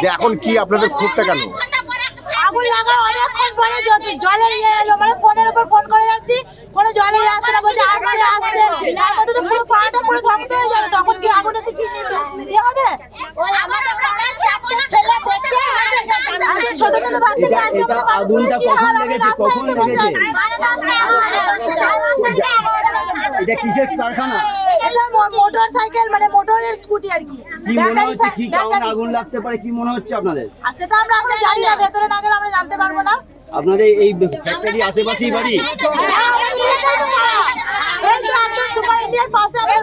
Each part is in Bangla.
যে এখন কি আপনাদের ক্ষোভটা কেন? আগুন লাগা অনেকক্ষণ পরে জলের ইয়ে এলো মানে ফোনের উপর ফোন করে যাচ্ছি কোনো জলের ইয়ে আসছে না বলছে আসতে আসতে তার তো পুরো পুরো ধ্বংস হয়ে যাবে তখন কি আগুন এসে কি নিয়ে হবে? আজকে ছোট ছোট বাচ্চাকে আজকে এটা আগুনটা কখন লেগেছে? কখন লেগেছে? এটা কিসের কারখানা? মোটর সাইকেল মানে মোটরের স্কুটি আর কি। কি মনে হচ্ছে আগুন লাগতে পারে কি মনে হচ্ছে আপনাদের? আর সেটা আমরা এখন জানি না ভেতরে না গেলে আমরা জানতে পারব না। আপনাদের এই ফ্যাক্টরি আশেপাশেই বাড়ি?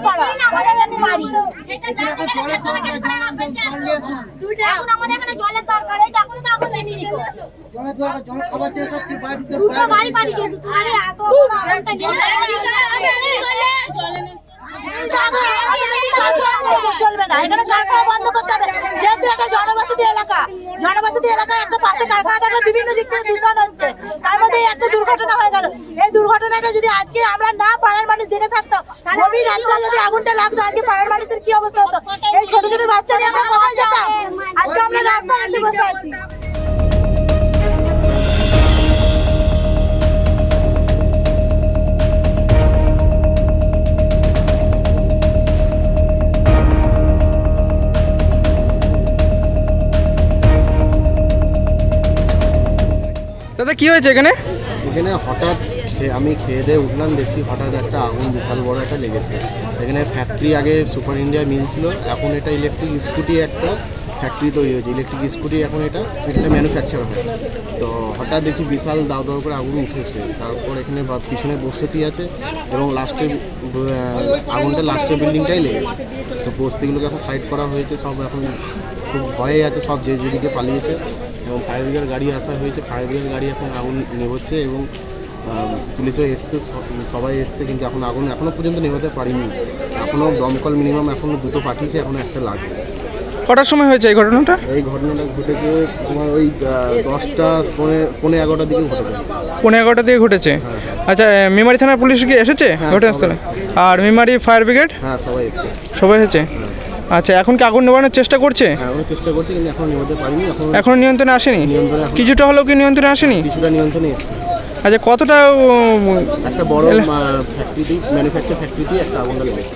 পাড়া। এখন আমাদের এখানে জলের দরকার এই এখন তো আগুন নেমে নিল দুটো বাড়ি আরে আগুনটা এই জায়গা, আমাদের কি কারখানা করব? চলবে আজকে আমরা না পাড়ার মানুষ দেখে থাকতাম যদি আগুনটা মানুষের কি অবস্থা হতো? আমরা রাস্তায় বসে আছি। দাদা, কি হয়েছে এখানে? এখানে হঠাৎ আমি খেয়ে দিয়ে উঠলাম, দেখছি হঠাৎ একটা আগুন, বিশাল বড় একটা লেগেছে। এখানে ফ্যাক্টরি আগে সুপার ইন্ডিয়া মিল ছিল, এখন এটা ইলেকট্রিক স্কুটি একটা ফ্যাক্টরি তৈরি হয়েছে। ইলেকট্রিক স্কুটি এখন এটা এখানে ম্যানুফ্যাকচার হয়। তো হঠাৎ দেখছি বিশাল দাও দাও করে আগুন উঠেছে। তারপর এখানে পিছনে বসতি আছে এবং লাস্টের আগুনটা লাস্টের বিল্ডিংটাই লেগেছে। তো বস্তিগুলোকে এখন সাইড করা হয়েছে, সব এখন খুব ভয়ে আছে, সব যে যেদিকে পালিয়েছে। এবং ফায়ার ব্রিগেড গাড়ি আসা হয়েছে। ফায়ার ব্রিগেড গাড়ি এখন আগুন নেভাচ্ছে এবং পুলিশও এসছে সবাই এসছে কিন্তু এখন আগুন এখনও পর্যন্ত নেভাতে পারিনি। এখনও দমকল মিনিমাম এখনও দুটো পাঠিয়েছে এখনও একটা লাগবে। কটার সময় হয়েছে এই ঘটনাটা? এই ঘটনাটা ঘটেছে তোমার ওই দশটা পৌনে- পৌনে এগারোটার দিকে ঘটেছে। পনেরো এগারোটার দিকে ঘটেছে? আচ্ছা মেমারি থানার পুলিশ কি এসেছে হ্যাঁ, ঘটনাস্থলে? আর মেমারি ফায়ার ব্রিগেড? হ্যাঁ সবাই এসছে। সবাই এসেছে? আচ্ছা এখন কি আগুন নেবানোর চেষ্টা করছে? হ্যাঁ ওরা চেষ্টা করছে কিন্তু এখন পারিনি এখনও নিয়ন্ত্রণে আসেনি? কিছুটা হলেও কি নিয়ন্ত্রণে আসেনি? কিছুটা নিয়ন্ত্রণে এসছে। আচ্ছা কতটা একটা বড় ফ্যাক্টরিতেই ম্যানুফ্যাকচার ফ্যাক্টরিতেই একটা আগুন লেগেছে।